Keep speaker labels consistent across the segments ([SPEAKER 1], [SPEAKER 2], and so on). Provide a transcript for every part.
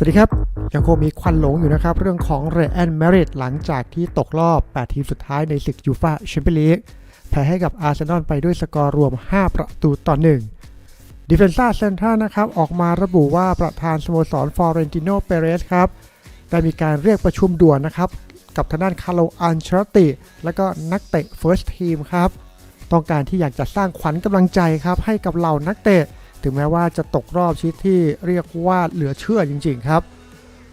[SPEAKER 1] สวัสดีครับ ยังคงมีควันหลงอยู่นะครับ เรื่องของเรอันแมริดหลังจากที่ตกรอบ 8 ทีมสุดท้ายในศึกยูฟาแชมเปี้ยนลีกแพ้ให้กับอาร์เซนอลไปด้วยสกอร์รวม 5 ประตูต่อ1ดิเฟนซ่าเซนทรัลนะครับ ออกมาระบุว่าประธานสโมสรฟอร์เรนติโนเปเรสครับ ได้มีการเรียกประชุมด่วนนะครับ กับทางด้านคาร์โลอันเชลติ และก็นักเตะเฟิร์สทีมครับ ต้องการที่อยากจะสร้างขวัญกำลังใจครับให้กับเหล่านักเตะ ถึงแม้ว่าจะตกรอบชีวิตที่เรียกว่าเหลือเชื่อจริง ๆ ครับ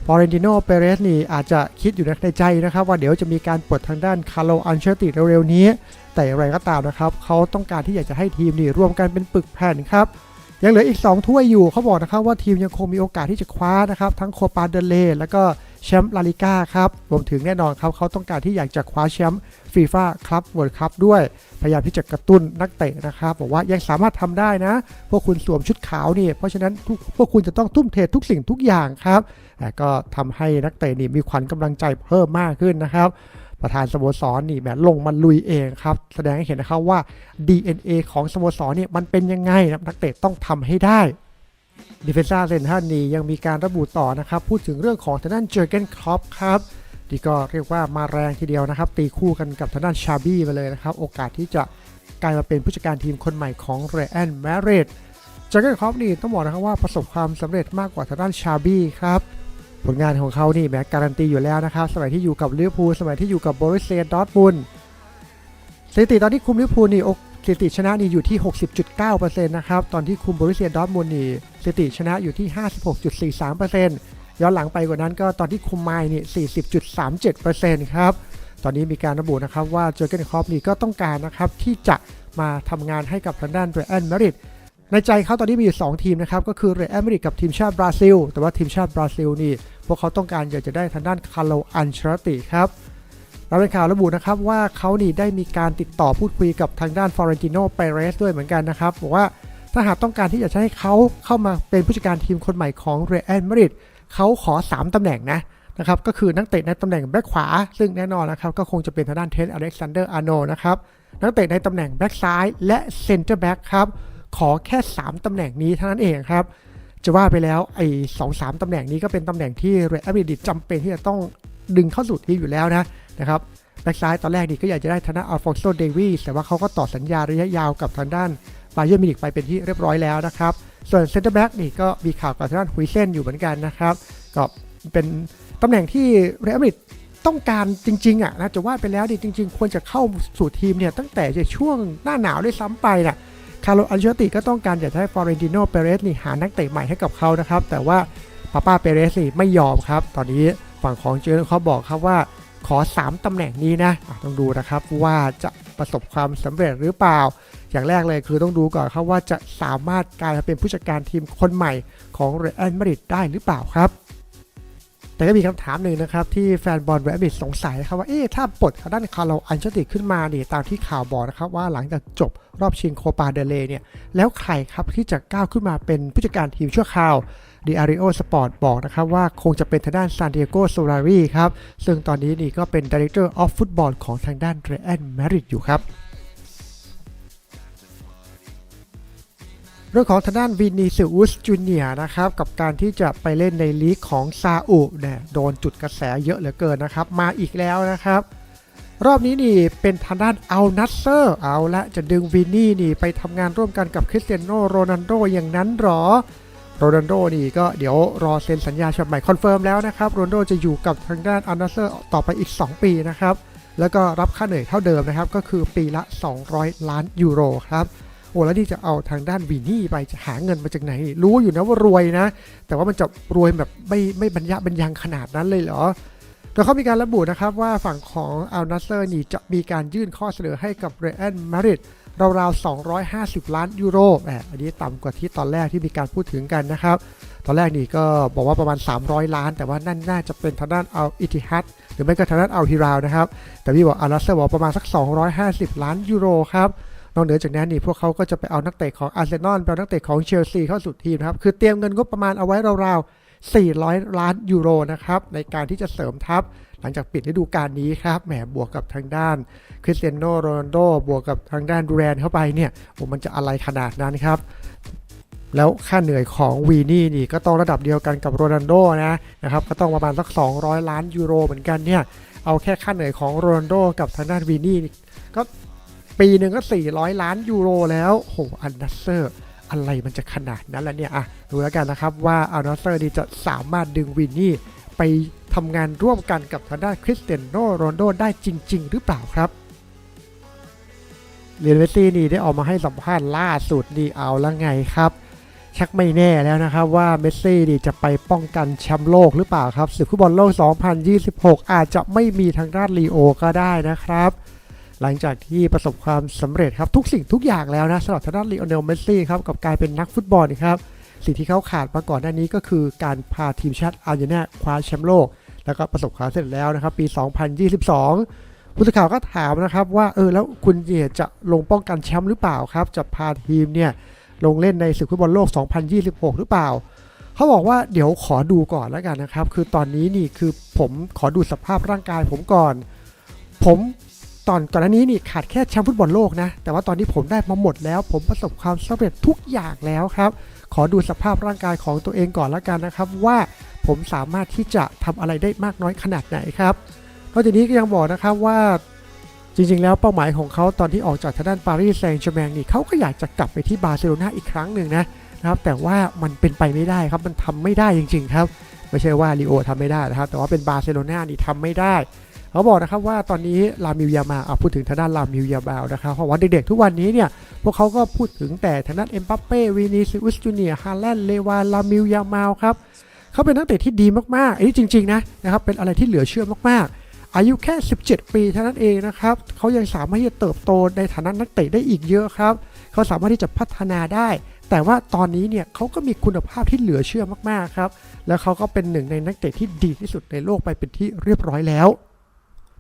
[SPEAKER 1] ฟอเรนติโนเปเรสนี่อาจจะคิดอยู่ในใจนะครับ ว่าเดี๋ยวจะมีการปลดทางด้านคาร์โลอันเชลติเร็วๆนี้ แต่อย่างไรก็ตามนะครับ เขาต้องการที่อยากจะให้ทีมนี่รวมกันเป็นปึกแผ่นครับ ยังเหลืออีก 2 ถ้วยอยู่เขาบอกนะครับว่าทีมยังคงมีโอกาสที่จะคว้านะครับ ทั้งโคปาเดเลแล้วก็แชมป์ลาลิก้าครับรวมถึงแน่นอนครับเขาต้องการที่อยากจะคว้าแชมป์ฟีฟ่าคลับเวิลด์คัพด้วย พยายามที่จะกระตุ้นนักเตะนะครับ บอกว่ายังสามารถทำได้นะ พวกคุณสวมชุดขาวนี่ เพราะฉะนั้นพวกคุณจะต้องทุ่มเททุกสิ่งทุกอย่างครับแต่ก็ทำให้นักเตะนี่มีขวัญกำลังใจเพิ่มมากขึ้นนะครับ ประธานสโมสรนี่แหมลงมาลุยเองครับ แสดงให้เห็นนะครับว่า DNA ของสโมสรเนี่ยมันเป็นยังไงนะนักเตะต้องทำให้ได้ดิเฟนซ่าเซนทันนี่ยังมีการระบุต่อนะครับ พูดถึงเรื่องของทางด้านเจอร์เกนครอปครับที่ก็เรียกว่ามาแรงทีเดียวนะครับ ตีคู่กันกับทางด้านชาบี้มาเลยนะครับ โอกาสที่จะกลายมาเป็นผู้จัดการทีมคนใหม่ของเรอันแมริดเจอร์เกนครอปนี่ต้องบอกนะครับว่าประสบความสำเร็จมากกว่าทางด้านชาบี้ครับ ผลงานของเขานี่แม้การันตีอยู่แล้วนะครับ สมัยที่อยู่กับลิเวอร์พูลสมัยที่อยู่กับบริเซียดอร์ทมุนสถิติตอนที่คุมลิเวอร์พูลนี่โอสถิติชนะนี่อยู่ที่ 60.9%นะครับ ตอนที่คุมบริเซียดอทมุนนี่สถิติชนะอยู่ที่ 56.43%ย้อนหลังไปกว่านั้นก็ตอนที่คุมไมล์นี่40.37%ครับ ตอนนี้มีการระบุนะครับว่าเจอร์เกนคอปนี่ก็ต้องการนะครับที่จะมาทำงานให้กับทางด้านเรอันแมริดในใจเขาตอนนี้มีอยู่ 2 ทีมนะครับ ก็คือเรอัลมาริดกับทีมชาติบราซิล แต่ว่าทีมชาติบราซิลนี่ พวกเขาต้องการอยากจะได้ทางด้านคาร์โลอันเชลติครับเราเป็นข่าวระบุนะครับว่าเขานี่ได้มีการติดต่อพูดคุยกับทางด้านฟอเรนติโนเปเรสด้วยเหมือนกันนะครับบอกว่าถ้าหากต้องการที่จะให้เขาเข้ามาเป็นผู้จัดการทีมคนใหม่ของเรอัลมาดริดเขาขอ 3 ตำแหน่งนะนะครับก็คือนักเตะในตำแหน่งแบ็คขวา ซึ่งแน่นอนนะครับก็คงจะเป็นทางด้านเทนอเล็กซานเดอร์อาร์โนนะครับนักเตะในตำแหน่งแบ็คซ้ายและเซนเตอร์แบ็คครับขอแค่ 3 ตำแหน่งนี้เท่านั้นเองครับ จะว่าไปแล้วไอ้สองสามตำแหน่งนี้ก็เป็นตำแหน่งที่เรอัลมาดริดจำเป็นที่จะต้องดึงเข้าสู่ทีมอยู่แล้วนะนะครับแบ็กซ้ายตอนแรกนี่ก็อยากจะได้ทางด้าอัลฟอนโซเดวีสแต่ว่าเขาก็ต่อสัญญาระยะยาวกับทางด้านบาเยอร์มินิกไปเป็นที่เรียบร้อยแล้วนะครับ ส่วนเซนเตอร์แบ็กนี่ก็มีข่าวกับทางด้านฮุยเซนอยู่เหมือนกันนะครับ ก็เป็นตำแหน่งที่เรอัลมาดริดต้องการจริงๆอะนะจะว่าไปแล้วดิจริง ๆ ควรจะเข้าสู่ทีมเนี่ยตั้งแต่ช่วงหน้าหนาวด้วยซ้ำไปน่ะ คาร์โลอันเชลติก็ต้องการอยากจะให้ฟอเรนติโนเปเรสนี่หานักเตะใหม่ให้กับเขานะครับ แต่ว่าป้าป้าเปเรสนี่ไม่ยอมครับ ตอนนี้ฝั่งของเจอร์เขาบอกครับว่าขอ 3ตำแหน่งนี้นะะต้องดูนะครับว่าจะประสบความสำเร็จหรือเปล่า อย่างแรกเลยคือต้องดูก่อนครับว่าจะสามารถกลายเป็นผู้จัดการทีมคนใหม่ของเรอัลมาดริดได้หรือเปล่าครับ แต่ก็มีคำถามหนึ่งนะครับที่แฟนบอลเรอัลมาดริดสงสัยนะครับว่าเอ๊ะถ้าปลดทางด้านคาร์โลอันเชติขึ้นมานี่ตามที่ข่าวบอกนะครับว่าหลังจากจบรอบชิงโคปาเดเลเนี่ยแล้วใครครับที่จะก้าวขึ้นมาเป็นผู้จัดการทีมชั่วคราวดิอาริโอสปอร์ตบอกนะครับว่าคงจะเป็นทางด้านซานดิเอโกโซลารีครับซึ่งตอนนี้นี่ก็เป็น Director of Football ของทางด้านเรอัลมาดริดอยู่ครับ รื่องของทางด้านวินีซิอุสจูเนียนะครับกับการที่จะไปเล่นในลีกของซาอุเนี่ยโดนจุดกระแสเยอะเหลือเกินนะครับ มาอีกแล้วนะครับ รอบนี้นี่เป็นทางด้านอัลนัสเซอร์เอาละจะดึงวินนี่นี่ไปทำงานร่วมกันกับคริสเตียโนโรนัลโดอย่างนั้นหรอโรนัลโดนี่ก็เดี๋ยวรอเซ็นสัญญาฉบับใหม่คอนเฟิร์มแล้วนะครับโรนัลโดจะอยู่กับทางด้านอัลนัสเซอร์ต่อไปอีก 2 ปีนะครับแล้วก็รับค่าเหนื่อยเท่าเดิมนะครับก็คือปีละ 200 ล้านยูโรครับ อ้แล้วนี่จะเอาทางด้านวีนี่ไปจะหาเงินมาจากไหน รู้อยู่นะว่ารวยนะ แต่ว่ามันจะรวยแบบไม่ไม่บรรยะบรรยังขนาดนั้นเลยเหรอโดยเขามีการระบุนะครับว่าฝั่งของอัลนัสเซอร์นี่จะมีการยื่นข้อเสนอให้กับเรอัลมาดริดราวๆ 250 ล้านยูโรแหมอันนี้ต่ำกว่าที่ตอนแรกที่มีการพูดถึงกันนะครับ ตอนแรกนี่ก็บอกว่าประมาณ 300 ล้าน แต่ว่านั่นน่าจะเป็นทางด้านอัลอิติฮัดหรือไม่ก็ทางด้านอัลฮิราวนะครับ แต่พี่บอกอัลนัสเซอร์บอกประมาณสัก 250 ล้านยูโรครับ นอกเหนือจากนั้นนี่พวกเขาก็จะไปเอานักเตะของอาร์เซนอลไปเอานักเตะของเชลซีเข้าสู่ทีมนะครับ คือเตรียมเงินงบประมาณเอาไว้ราวๆ 400 ล้านยูโรนะครับในการที่จะเสริมทัพ หลังจากปิดฤดูกาลนี้ครับแหมบวกกับทางด้านคริสเตียโนโรนัลโดบวกกับทางด้านดูแรนเข้าไปเนี่ยโอ้มันจะอะไรขนาดนั้นครับแล้วค่าเหนื่อยของวีนี่นี่ก็ต้องระดับเดียวกันกับโรนัลโดนะนะครับก็ต้องประมาณสัก 200 ล้านยูโรเหมือนกันเนี่ยเอาแค่ค่าเหนื่อยของโรนัลโดกับทางด้านวีนี่ก็ ปีหนึ่งก็ 400 ล้านยูโรแล้วโหอันดัสเซอร์อะไรมันจะขนาดนั้นแล้วเนี่ยอะดูแล้วกันนะครับว่าอัลนัสเซอร์นี่จะสามารถดึงวินนี่ไปทำงานร่วมกันกับทางด้านคริสเตียโนโรนโดได้จริง ๆ หรือเปล่าครับเรียนเมสซี่นี่ได้ออกมาให้สัมภาษณ์ล่าสุดนี่เอาล้วไงครับ ชักไม่แน่แล้วนะครับว่าเมสซี่นี่จะไปป้องกันแชมป์โลกหรือเปล่าครับศึกฟุตบอลโลก 2026 อาจจะไม่มีทางด้านลีโอก็ได้นะครับ หลังจากที่ประสบความสำเร็จครับทุกสิ่งทุกอย่างแล้วนะสำหรับทางด้านลีโอเนลเมสซี่ครับกับการเป็นนักฟุตบอลนะครับสิ่งที่เขาขาดมาก่อนหน้านี้ก็คือการพาทีมชาติอาร์เจนตินาคว้าแชมป์โลก แล้วก็ประสบความสำเร็จแล้วนะครับปี 2022 ผู้สื่อข่าวก็ถามนะครับว่าเออแล้วคุณเนี่ยจะลงป้องกันแชมป์หรือเปล่าครับ จะพาทีมเนี่ยลงเล่นในศึกฟุตบอลโลก 2026 หรือเปล่า เขาบอกว่าเดี๋ยวขอดูก่อนแล้วกันนะครับ คือตอนนี้นี่คือผมขอดูสภาพร่างกายผมก่อน ผม ตอนก่อนหน้านี้นี่ขาดแค่แชมป์ฟุตบอลโลกนะ แต่ว่าตอนนี้ผมได้มาหมดแล้ว ผมประสบความสำเร็จทุกอย่างแล้วครับ ขอดูสภาพร่างกายของตัวเองก่อนล้วกันนะครับ ว่าผมสามารถที่จะทำอะไรได้มากน้อยขนาดไหนครับนอกจากนี้ก็ยังบอกนะครับว่าจริงๆ แล้วเป้าหมายของเขาตอนที่ออกจากทางด้านปารีสแซงต์แชร์แมงนี่เขาก็อยากจะกลับไปที่บาร์เซโลนาอีกครั้งหนึ่งนะนะครับ แต่ว่ามันเป็นไปไม่ได้ครับมันทำไม่ได้จริง ๆ ครับ ไม่ใช่ว่าลีโอทำไม่ได้นะครับแต่ว่าเป็นบาร์เซโลนานี่ทำไม่ได้ เขาบอกนะครับว่าตอนนี้ลามิลยามาพูดถึงทางด้านลามิลยาบาวนะครับเพราะว่าเด็กๆทุกวันนี้เนี่ยพวกเขาก็พูดถึงแต่ทางด้านเอ็มบัปเป้วีนีซิอุสจูเนียร์ฮาแลนด์เลวานลามิลยามาครับเขาเป็นนักเตะที่ดีมากๆอันนี้จริงๆนะนะครับเป็นอะไรที่เหลือเชื่อมากๆ อายุแค่ 17 ปีเท่านั้นเองนะครับเขายังสามารถที่จะเติบโตในฐานะนักเตะได้อีกเยอะครับเขาสามารถที่จะพัฒนาได้แต่ว่าตอนนี้เนี่ยเขาก็มีคุณภาพที่เหลือเชื่อมากๆครับ แล้วเขาก็เป็นหนึ่งในนักเตะที่ดีที่สุดในโลกไปเป็นที่เรียบร้อยแล้ว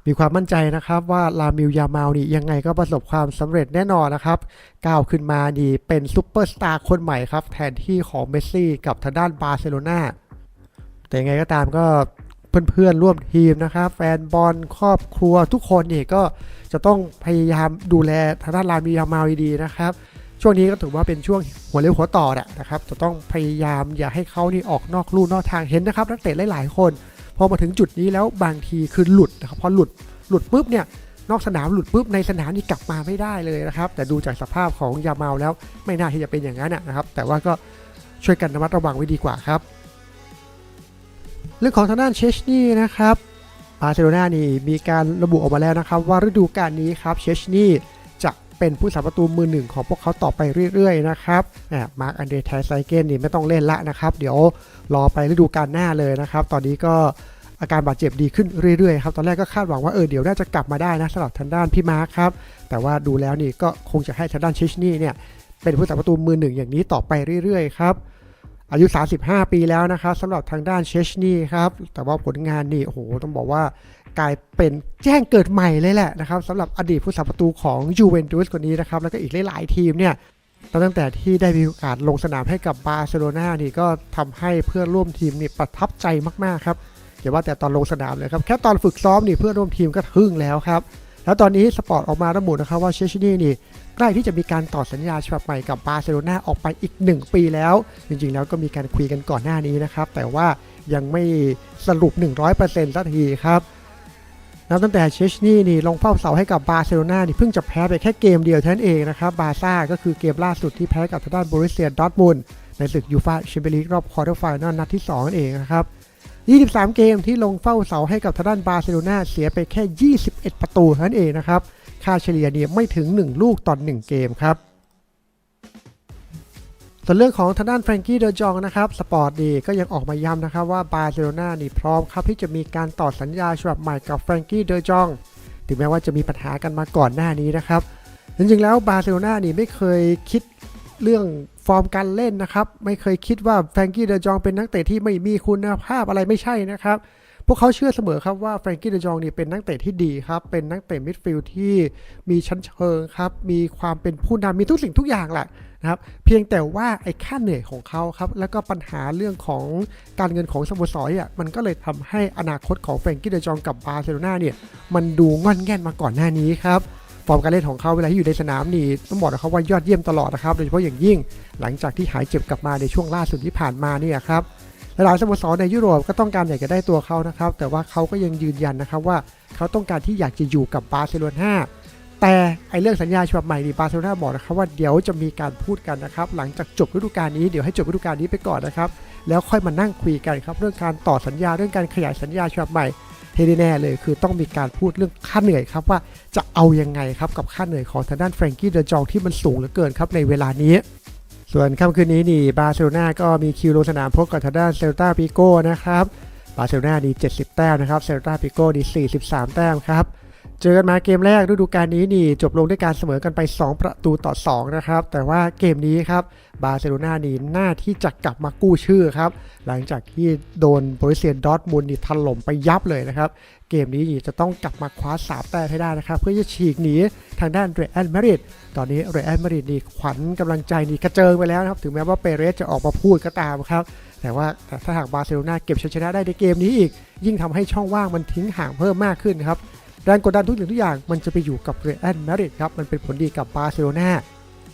[SPEAKER 1] มีความมั่นใจนะครับว่าลามิลยามาลนี่ยังไงก็ประสบความสำเร็จแน่นอนนะครับก้าวขึ้นมานี่เป็นซูเปอร์สตาร์คนใหม่ครับ แทนที่ของเมสซี่กับทางด้านบาร์เซโลนาแต่ยังไงก็ตามก็เพื่อนๆร่วมทีมนะครับ แฟนบอลครอบครัวทุกคนนี่ก็จะต้องพยายามดูแลทางด้านลามิลยามาลดีๆนะครับช่วงนี้ก็ถือว่าเป็นช่วงหัวเร็วหัวต่อแหละนะครับ จะต้องพยายามอย่าให้เขานี่ออกนอกลู่นอกทางเห็นนะครับนักเตะหลายๆคน พอมาถึงจุดนี้แล้วบางทีคือหลุดนะครับพอหลุดหลุดปุ๊บเนี่ยนอกสนามหลุดปุ๊บในสนามนี่กลับมาไม่ได้เลยนะครับ แต่ดูจากสภาพของยามาลแล้วไม่น่าที่จะเป็นอย่างนั้นนะครับแต่ว่าก็ช่วยกันระมัดระวังไว้ดีกว่าครับ เรื่องของทางด้านเชชนี่นะครับบาร์เซโลนานี่มีการระบุออกมาแล้วนะครับ ว่าฤดูกาลนี้ครับเชชนี่ เป็นผู้สาประตูมือหนึ่งของพวกเขาต่อไปเรื่อยๆนะครับมาร์กอันเดรแทสไซเกนนี่ไม่ต้องเล่นละนะครับ เดี๋ยวรอไปฤดูกาลหน้าเลยนะครับ ตอนนี้ก็อาการบาดเจ็บดีขึ้นเรื่อยๆครับ ตอนแรกก็คาดหวังว่าเออเดี๋ยวน่าจะกลับมาได้นะสำหรับทางด้านพี่มาร์คครับ แต่ว่าดูแล้วนี่ก็คงจะให้ทางด้านเชชนี่เนี่ยเป็นผู้สาประตูมือหนึ่งอย่างนี้ต่อไปเรื่อยๆครับอายุ 35 ปีแล้วนะครับสำหรับทางด้านเชชนี่ครับ แต่ว่าผลงานนี่โอ้โหต้องบอกว่า กลายเป็นแจ้งเกิดใหม่เลยแหละนะครับสำหรับอดีตผู้สาประตูของยูเวนตุสคนนี้นะครับแล้วก็อีกหลายๆทีมเนี่ยตั้งแต่ที่ได้มีโอกาสลงสนามให้กับบาร์เซโลนานี่ก็ทำให้เพื่อนร่วมทีมนี่ประทับใจมากๆครับอย่าว่าแต่ตอนลงสนามเลยครับแค่ตอนฝึกซ้อมนี่เพื่อนร่วมทีมก็ทึ่งแล้วครับแล้วตอนนี้สปอร์ตออกมาระบุนะครับว่าเชชนี่นี่ใกล้ที่จะมีการต่อสัญญาฉบับใหม่กับบาร์เซโลนาออกไปอีก 1 ปีแล้ว จริงๆ แล้วก็มีการคุยกันก่อนหน้านี้นะครับ แต่ว่ายังไม่สรุป 100%สักทีครับ นับตั้งแต่เชชนี่นี่ลงเฝ้าเสาให้กับบาร์เซโลนานี่เพิ่งจะแพ้ไปแค่เกมเดียวเท่านั้นเองนะครับบาซ่าก็คือเกมล่าสุดที่แพ้กับทางด้านบริเซียดอทมุนในศึกยูฟาแชมเปี้ยนลีกรอบควอเตอร์ไฟนอลนัดที่2นั่นเองนะครับ23 เกมที่ลงเฝ้าเสาให้กับทางด้านบาร์เซโลนาเสียไปแค่ 21 ประตูเท่านั้นเองนะครับค่าเฉลี่ยเนี่ยไม่ถึง 1 ลูกต่อ1เกมครับ ส่วนเรื่องของทางด้านแฟรงกี้เดอจองนะครับสปอร์ตดีก็ยังออกมาย้ำนะครับว่าบาร์เซโลนานี่พร้อมครับที่จะมีการต่อสัญญาฉบับใหม่กับแฟรงกี้เดอจอง ถึงแม้ว่าจะมีปัญหากันมาก่อนหน้านี้นะครับจริงๆแล้วบาร์เซโลนานี่ไม่เคยคิดเรื่องฟอร์มการเล่นนะครับ ไม่เคยคิดว่าแฟรงกี้เดอจองเป็นนักเตะที่ไม่มีคุณภาพอะไรไม่ใช่นะครับ พวกเขาเชื่อเสมอครับว่าแฟรงกี้เดจองนี่เป็นนักเตะที่ดีครับ เป็นนักเตะมิดฟิลด์ที่มีชั้นเชิงครับ มีความเป็นผู้นำมีทุกสิ่งทุกอย่างแหละนะครับ เพียงแต่ว่าไอ้ค่าเหนื่อยของเขาครับ แล้วก็ปัญหาเรื่องของการเงินของสโมสรอะมันก็เลยทำให้อนาคตของแฟรงกี้เดจองกับบาร์เซโลนาเนี่ยมันดูงอนแง่นมาก่อนหน้านี้ครับฟอร์มการเล่นของเขาเวลาที่อยู่ในสนามนี่ต้องบอกนะครับว่ายอดเยี่ยมตลอดนะครับ โดยเฉพาะอย่างยิ่งหลังจากที่หายเจ็บกลับมาในช่วงล่าสุดที่ผ่านมาเนี่ยครับ หลายสโมสรในยุโรปก็ต้องการอยากจะได้ตัวเขานะครับ แต่ว่าเขาก็ยังยืนยันนะครับว่าเขาต้องการที่อยากจะอยู่กับบาร์เซโลนาแต่ไอเรื่องสัญญาฉบับใหม่นี่บาร์เซโลนาบอกนะครับว่าเดี๋ยวจะมีการพูดกันนะครับ หลังจากจบฤดูกาลนี้เดี๋ยวให้จบฤดูกาลนี้ไปก่อนนะครับ แล้วค่อยมานั่งคุยกันครับ เรื่องการต่อสัญญาเรื่องการขยายสัญญาฉบับใหม่เที่แน่เลยคือต้องมีการพูดเรื่องค่าเหนื่อยครับว่าจะเอายังไงครับกับค่าเหนื่อยของทางด้านแฟรงกี้เดอจองที่มันสูงเหลือเกินครับในเวลานี้ ส่วนค่ำคืนนี้นี่บาร์เซโลนาก็มีคิวลงสนามพบกับทางด้านเซลตาปิโก้นะครับบาร์เซโลนาดี 70 แต้มนะครับเซลตาปิโก้ดี 43 แต้มครับ เจอกันมาเกมแรกฤดูกาลนี้นี่จบลงด้วยการเสมอกันไป 2 ประตูต่อ 2 นะครับ แต่ว่าเกมนี้ครับบาร์เซโลนานี่หน้าที่จะกลับมากู้ชื่อครับ หลังจากที่โดนบริเซียนดอร์ทมุนนี่ถล่มไปยับเลยนะครับ เกมนี้นี่จะต้องกลับมาคว้าสามแต้มให้ได้นะครับ เพื่อจะฉีกหนีทางด้านเรอัลมาดริดตอนนี้เรอัลมาดริดนี่ขวัญกำลังใจนี่กระเจิงไปแล้วนะครับ ถึงแม้ว่าเปเรสจะออกมาพูดก็ตามครับแต่ว่าแต่ถ้าหากบาร์เซโลนาเก็บชัยชนะได้ในเกมนี้อีก ยิ่งทำให้ช่องว่างมันทิ้งห่างเพิ่มมากขึ้นครับ แรงกดดันทุกสิ่งทุกอย่างมันจะไปอยู่กับเรอัลมาดริดครับ มันเป็นผลดีกับบาร์เซโลนา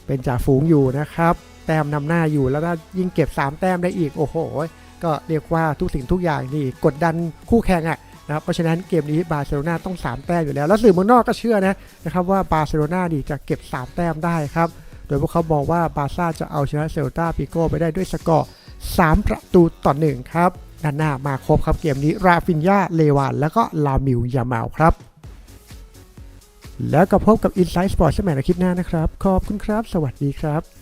[SPEAKER 1] เป็นจ่าฝูงอยู่นะครับ แต้มนำหน้าอยู่แล้วถ้ายิ่งเก็บ 3 แต้มได้อีก โอ้โห ก็เรียกว่าทุกสิ่งทุกอย่างนี่กดดันคู่แข่งอะนะครับเพราะฉะนั้นเกมนี้บาร์เซโลนาต้อง 3 แต้มอยู่แล้ว แล้วสื่อเมืองนอกก็เชื่อนะนะครับว่าบาร์เซโลนานี่จะเก็บ 3 แต้มได้ครับ โดยพวกเขาบอกว่าบาร์ซ่าจะเอาชนะเซลตาปิโก้ไปได้ด้วยสกอร์ 3 ประตูต่อ1ครับด้านหน้ามาครบครับเกมนี้ราฟินยาเลวาน แล้วก็ลามิวยามาลครับ แล้วก็พบกับ Inside Sport สมัยในคลิปหน้านะครับ ขอบคุณครับ สวัสดีครับ